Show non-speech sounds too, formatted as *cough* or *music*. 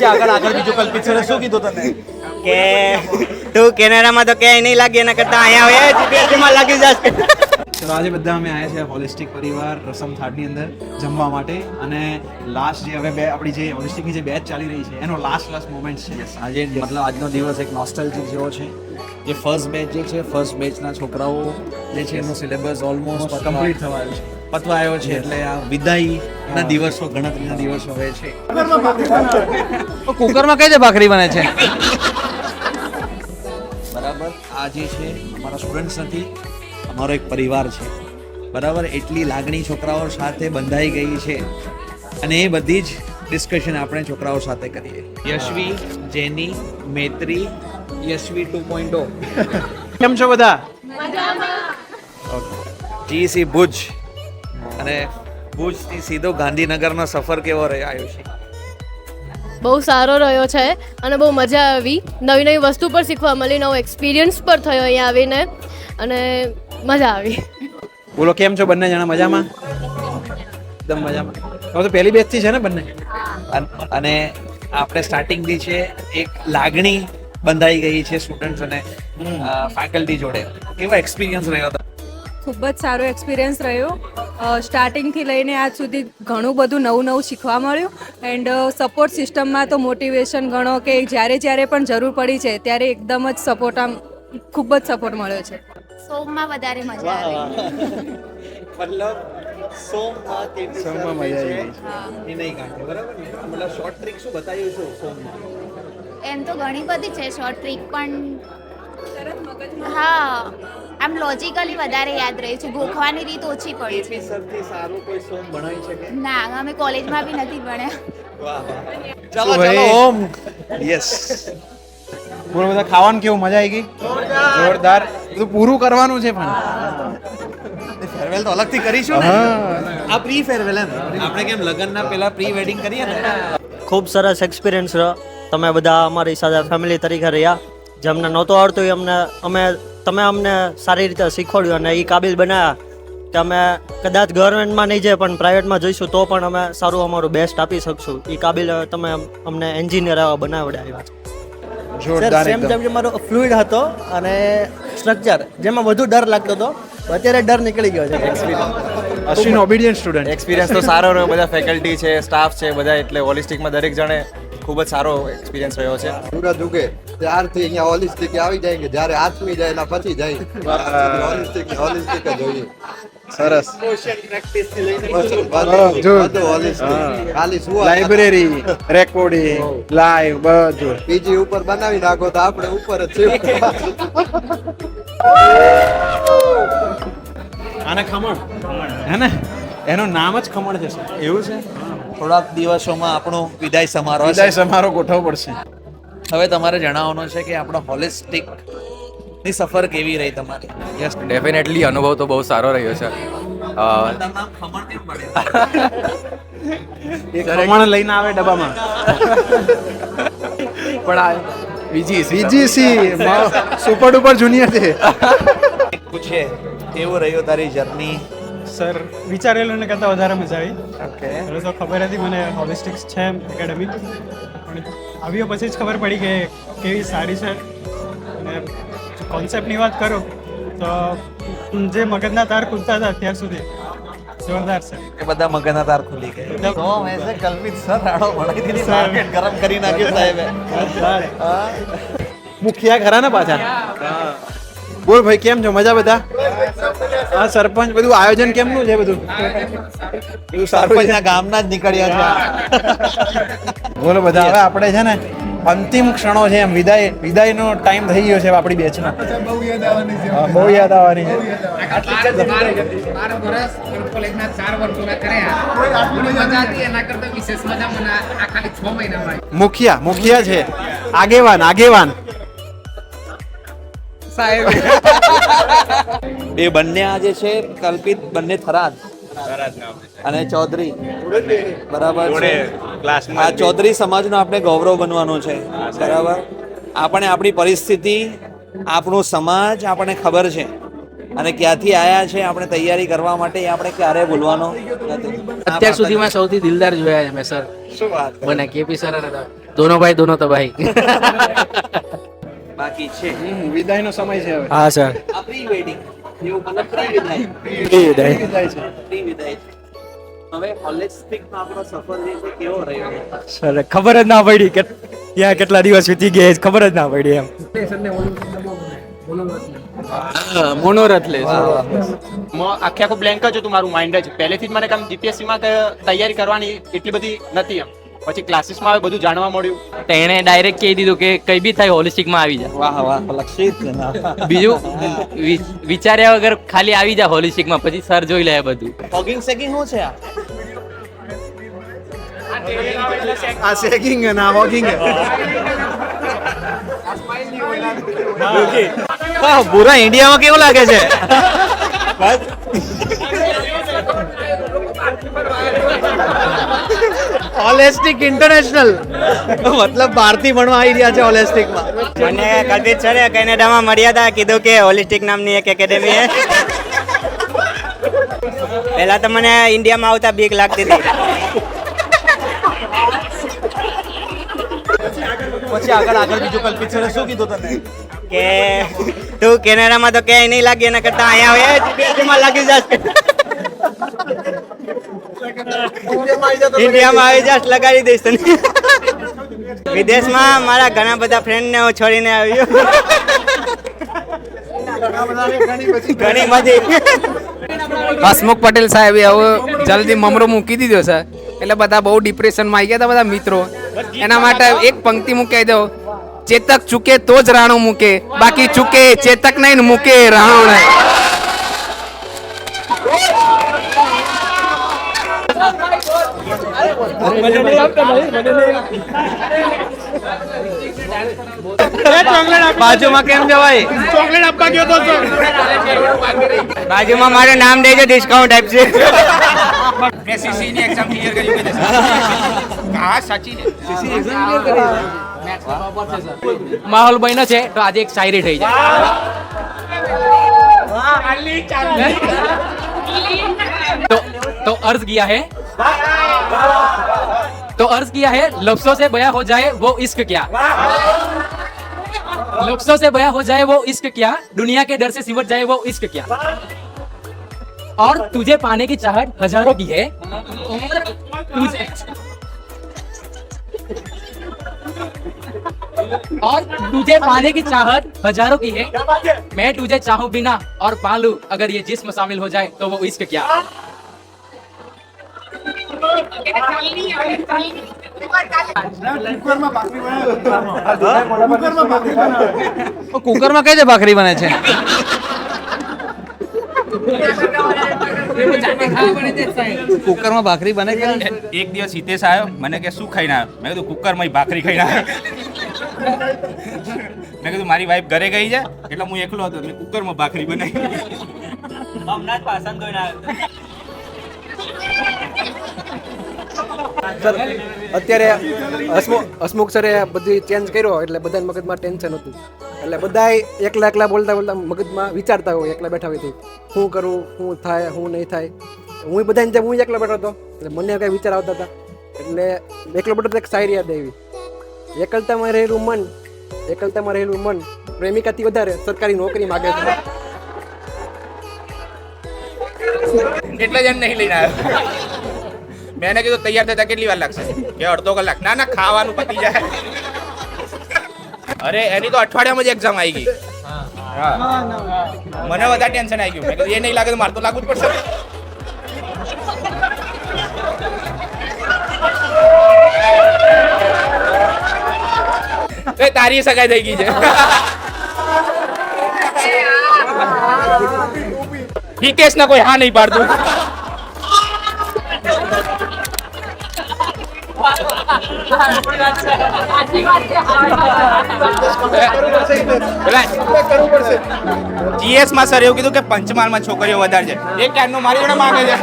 છે આગળ આગળ બીજું કલ્પિત સરે શું કીધું તને કે તું કેનેડામાં તો ક્યાંય નહીં લાગે એના કરતાં અહીંયા હોય જીપીએસસીમાં લાગી જશે. તો આજે બધા અમે આવ્યા છે હોલિસ્ટિક પરિવાર રસમ થાળની અંદર જમવા માટે. અને લાસ્ટ જે હવે બે આપણી જે હોલિસ્ટિકની જે બેચ ચાલી રહી છે એનો લાસ્ટ લાસ્ટ મોમેન્ટ છે. આજે મતલબ આજનો દિવસ એક નોસ્ટાલ્જિક જેવો છે. જે ફર્સ્ટ બેચ જે છે ફર્સ્ટ બેચના છોકરાઓ જે છે એનો સિલેબસ ઓલમોસ્ટ કમ્પ્લીટ થવા આવ્યું છે. પતવા આવ્યો છે એટલે આ વિદાયના દિવસો ગણતરીના દિવસો હોય છે. કુકરમાં કઈ રીતે ભાખરી બને છે? બરાબર આ જે છે અમારા સ્ટુડન્ટ્સ નથી અમારો એક પરિવાર છે. બરાબર એટલી લાગણી છોકરાઓ સાથે બંધાઈ ગઈ છે. અને એ બધી જ ડિસ્કશન આપણે છોકરાઓ સાથે કરીએ. યશવી જેની મૈત્રી યશવી ટુ પોઈન્ટ કેમ છો બધા? જીસી ભુજ. અને ભુજથી સીધો ગાંધીનગરનો સફર કેવો રહ્યો છે બહુ સારો રહ્યો છે અને બહુ મજા આવી. નવી નવી વસ્તુ પર શીખવા મળી નવો એક્સપિરિયન્સ પર થયો અહીંયા આવીને અને મજા આવી. બોલો કેમ છો બંને જણા? મજામાં? એકદમ મજામાં. હવે તો પહેલી બેચથી છે ને બંને? અને આપણે સ્ટાર્ટિંગથી છે એક લાગણી બંધાઈ ગઈ છે સ્ટુડન્ટ્સ અને ફેકલ્ટી જોડે. કેવો એક્સપિરિયન્સ રહ્યો હતો? ખૂબ જ સારો એક્સપિરિયન્સ રહ્યો. સ્ટાર્ટિંગથી લઈને આજ સુધી ઘણું બધું નવું નવું શીખવા મળ્યું. એન્ડ સપોર્ટ સિસ્ટમમાં તો મોટિવેશન ગણો કે જ્યારે જ્યારે પણ જરૂર પડી છે ત્યારે એકદમ જ સપોર્ટ આમ ખૂબ જ સપોર્ટ મળ્યો છે. સોમમાં વધારે મજા આવે. મતલબ સોમમાં કેવી સોમમાં મજા આવી એ નહીં કાઢે બરાબર ને? મતલબ શોર્ટ ટ્રિક શું બતાવ્યું છું સોમમાં? એમ તો ઘણી બધી છે શોર્ટ ટ્રીક પણ હા આમ લોજિકલી વધારે યાદ રહે છે. ગોખવાની રીત ઓછી પડી છે. સૌથી સારું કોઈ સોંગ ભણાય છે કે? ના અમે કોલેજમાં બી નથી ભણ્યા. વાહ ચાલો. ચાલો. ઓમ યસ બોલો બધા ખાવાનું કેવું? મજા આવી ગઈ? જોરદાર. બધું પૂરું કરવાનું છે પણ. ફેરવેલ તો અલગથી કરીશું ને. આ પ્રી ફેરવેલ એમ. આપણે કેમ લગ્નના પહેલા પ્રી વેડિંગ કરીએ ને? ખૂબ સરસ એક્સપિરિયન્સ રહ્યો. તમે બધા અમારી સાથે ફેમિલી તરીકે રહ્યા. જેમને નહોતો આવડતું એ અમને અમે તમે અમને સારી રીતે શીખવાડ્યું અને એ કાબિલ બનાવ્યા કે અમે કદાચ ગવર્મેન્ટમાં નહીં જાય પણ પ્રાઇવેટમાં જઈશું તો પણ અમે સારું અમારું બેસ્ટ આપી શકશું. એ કાબિલ તમે અમને એન્જિનિયર આવા બનાવડાવ્યા છે. જોરદાર સેમ જેમ મારો ફ્લુઇડ હતો અને સ્ટ્રક્ચર જેમાં વધુ ડર લાગતો હતો અત્યારે ડર નીકળી ગયો છે. અશ્વિન ઓબિડિયન્ટ સ્ટુડન્ટ એક્સપિરિયન્સ તો સારો રહ્યો. બધા ફેકલ્ટી છે સ્ટાફ છે બધા એટલે હોલિસ્ટિકમાં દરેક જણે ખૂબ જ સારો એક્સપિરિયન્સ રહ્યો છે. સૂરજ ઉગે ત્યારથી અહીંયા હોલિસ્ટિક આવી જાય કે જ્યારે આથમી જાય એના પછી જાય. હોલિસ્ટિક હોલિસ્ટિક જ જોઈએ. સરસ. ખાલી લાઇબ્રેરી રેકોર્ડિંગ લાઈવ બધું. બીજી ઉપર બનાવી નાખો તો આપણે ઉપર જ આને ખમણ. હે ને? એનું નામ જ ખમણ છે એવું છે? થોડાક દિવસોમાં આપણો વિદાય સમારોહ. વિદાય સમારોહ ગોઠવવો પડશે. હવે તમારે જણાવવાનું છે કે આપણો હોલિસ્ટિકની સફર કેવી રહી તમારી? યસ ડેફિનેટલી અનુભવ તો બહુ સારો રહ્યો છે. ખમણ લઈને આવે ડબ્બામાં. પણ આ બીજી બીજીસી સુપર ડુપર જુનિયર છે. પૂછે કેવું રહ્યું તારી જર્ની સર વિચારેલું ને કરતાં વધારે મજા આવી. ઓકે એટલે તો ખબર હતી મને હોલિસ્ટિક્સ છે એકેડમી પણ આવ્યો પછી જ ખબર પડી કે કેવી સારી છે. અને કોન્સેપ્ટની વાત કરું તો જે મગજના તાર ખૂલતા હતા અત્યાર સુધી જોરદાર છે. એ બધા મગજના તાર ખુલી ગયા. તો એસે કલ્પિત સર રાડો ભણાઈ દીધી માર્કેટ ગરમ કરી નાખ્યું સાહેબે. મુખિયા ખરા ને પાછા? બોલ ભાઈ કેમ છો? મજા બધા? હા સરપંચ બધું આયોજન કેમનું છે બધું? બધું સારું છે. ગામના જ નીકળ્યા છે. બોલો બધા હવે આપણે છે ને અંતિમ ક્ષણો છે એમ. વિદાય વિદાયનો ટાઈમ થઈ ગયો છે આપણી બેચના. હા, બહુ યાદ આવવાની છે. મુખિયા મુખિયા છે. આગેવાન આગેવાન. એ બંને આ જે છે કલ્પિત બંને થરાદ. અને ચૌધરી. બરાબર આ ચૌધરી સમાજનો આપણે ગૌરવ બનવાનું છે. બરાબર? આપણે આપણી પરિસ્થિતિ આપણો સમાજ આપણને ખબર છે. અને ક્યાંથી આયા છે આપણે તૈયારી કરવા માટે આપણે ક્યારે ભૂલવાનો અત્યાર સુધીમાં સૌથી દિલદાર જોયા છે મેં સર. શું વાત મને કેપી સર દોનો ભાઈ દોનો તો ભાઈ બાકી છે. વિદાયનો સમય છે હવે. હા સર. આપણી વેડિંગ એવું મતલબ પ્રી વિદાય. વિદાય. પ્રી વિદાય છે. હવે હોલિસ્ટિકમાં આપણો સફર જે છે કેવો રહ્યો? સર ખબર જ ના પડી કે ત્યાં કેટલા દિવસ વીતી ગયા ખબર જ ના પડી એમ. મોનોરથ લે આખે આખું બ્લેન્ક જ હતું મારું માઇન્ડ જ. પહેલેથી જ મને કામ જીપીએસસીમાં તૈયારી કરવાની એટલી બધી નથી એમ. પછી ક્લાસીસમાં આવે બધું જાણવા મળ્યું. તેણે ડાયરેક્ટ કહી દીધું કે કઈ બી થાય હોલિસ્ટિકમાં આવી જા. વાહ વાહ લક્ષિત બીજું? વિચાર્યા વગર ખાલી આવી જા હોલિસ્ટિકમાં પછી સર જોઈ લે બધું. હોગિંગ સેગિંગ શું છે આ? સેગિંગ ના હોગિંગ બુરા ઇન્ડિયામાં કેવું લાગે છે? હોલિસ્ટિક ઇન્ટરનેશનલ મતલબ બહારથી ભણવા આવી રહ્યા છે ઓલેસ્ટિકમાં મને કલ્પિત સરે કેનેડામાં મળ્યા હતા કીધું કે હોલિસ્ટિક નામની એક એકેડેમી છે. પહેલાં તો મને ઇન્ડિયામાં આવતા બીક લાગતી હતી. પછી આગળ આગળ બીજું કલ્પિત સરે શું કીધું તને? કે તું કેનેડામાં તો ક્યાંય નહીં લાગી એના કરતા અહીંયા આવ્યા લાગી જશે. *laughs* ઇન્ડિયામાં આવી જાસ લગાડી દઈશ તને. *laughs* વિદેશમાં મારા ઘણા બધા ફ્રેન્ડને હું છોડીને આવ્યો. ઘણી બધી હસમુખ પટેલ સાહેબે હવે જલ્દી મમરો મૂકી દીધો છે. એટલે બધા બહુ ડિપ્રેશનમાં આવી ગયા હતા બધા મિત્રો. એના માટે એક પંક્તિ મૂકી દો. ચેતક ચૂકે તો જ રાણો મૂકે. બાકી ચૂકે ચેતક નહીં ને મૂકે રાણો નહીં બાજુમાં કેમ જવાય બાજુમાં મારું નામ દેજો ડિસ્કાઉન્ટ આપશે માહોલ બન્યો છે તો આજે એક શાયરી થઈ જાય तो तो अर्ज किया है तो अर्ज़ किया है, लफ्जों से बया हो जाए वो इश्क क्या? लफ्जों से बया हो जाए वो इश्क क्या? दुनिया के डर से सिमट जाए वो इश्क क्या? और तुझे पाने की चाहत हज़ारों की है। तुझे और तुझे पाने की चाहत हज़ारों की है। मैं तुझे चाहूँ बिना और पालू, अगर ये जिस्म शामिल हो जाए तो वो इश्क क्या? કુકરમાં કઈ રીતે ભાખરી બને છે? કુકરમાં ભાખરી બને કે એક દિવસ હિતેશ આવ્યો મને કે શું ખાઈને આવ્યો? મેં કીધું કુકરમાં ભાખરી ખાઈને આવ્યો. મેં કીધું મારી વાઈફ ઘરે ગઈ છે એટલે હું એકલો હતો એટલે કુકરમાં ભાખરી બનાવી. હમણાં જ પાસન ધોઈને અત્યારે હસમુખ સરે બધી ચેન્જ કર્યો એટલે બધા મગજમાં ટેન્શન હતું. એટલે બધા એકલા એકલા બોલતા બોલતા મગજમાં વિચારતા હોય, એકલા બેઠા હોય શું કરું, શું થાય, શું નહીં થાય. હું બધાને જેમ હું એકલો બેઠો હતો, એટલે મને કઈ વિચાર આવતા હતા. એટલે એકલો બેઠો એક શાયરી યાદ આવી. એકલતામાં રહેલું મન, એકલતામાં રહેલું મન પ્રેમિકાથી વધારે સરકારી નોકરી માગે છે. એટલે જ નહીં લઈને આવ્યો. મેં કીધું તૈયાર થતા કેટલી વાર લાગશે? કે અડધો કલાક. ના ના, ખાવાનું પતી જાય. અરે, એની તો અઠવાડિયામાં જ એક્ઝામ આવી ગઈ. મને વધારે ટેન્શન આવી ગયું. મેં એ નહીં લાગે તો મારે તો લાગવું જ પડશે. એ તારી સગાઈ થઈ ગઈ છે. હિતેશ ના કોઈ હા નહીં પાડતું. જીએસમાં સર એવું કીધું કે પંચમહાલમાં છોકરીઓ વધારે છે. એક ક્યારનું મારી જોડે માંગે છે.